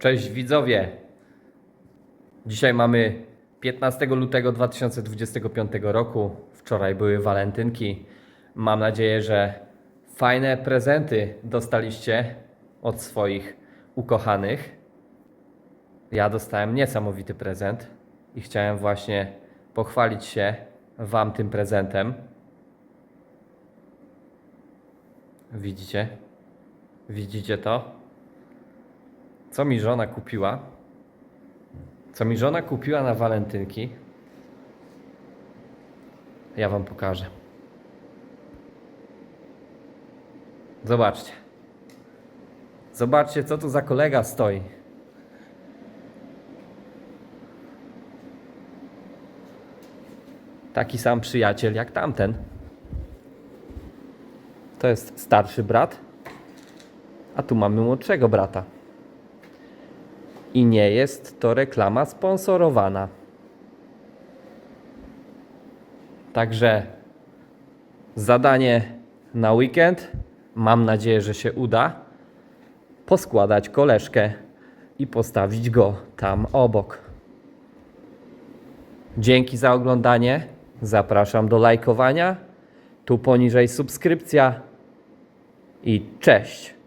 Cześć widzowie. Dzisiaj mamy 15 lutego 2025 roku. Wczoraj były walentynki. Mam nadzieję, że fajne prezenty dostaliście od swoich ukochanych. Ja dostałem niesamowity prezent i chciałem właśnie pochwalić się Wam tym prezentem. Widzicie? Widzicie to? Co mi żona kupiła? Co mi żona kupiła na walentynki? Ja wam pokażę. Zobaczcie. Zobaczcie, co tu za kolega stoi. Taki sam przyjaciel jak tamten. To jest starszy brat, a tu mamy młodszego brata. I nie jest to reklama sponsorowana. Także zadanie na weekend, mam nadzieję, że się uda, poskładać koleżkę i postawić go tam obok. Dzięki za oglądanie. Zapraszam do lajkowania. Tu poniżej subskrypcja. I cześć.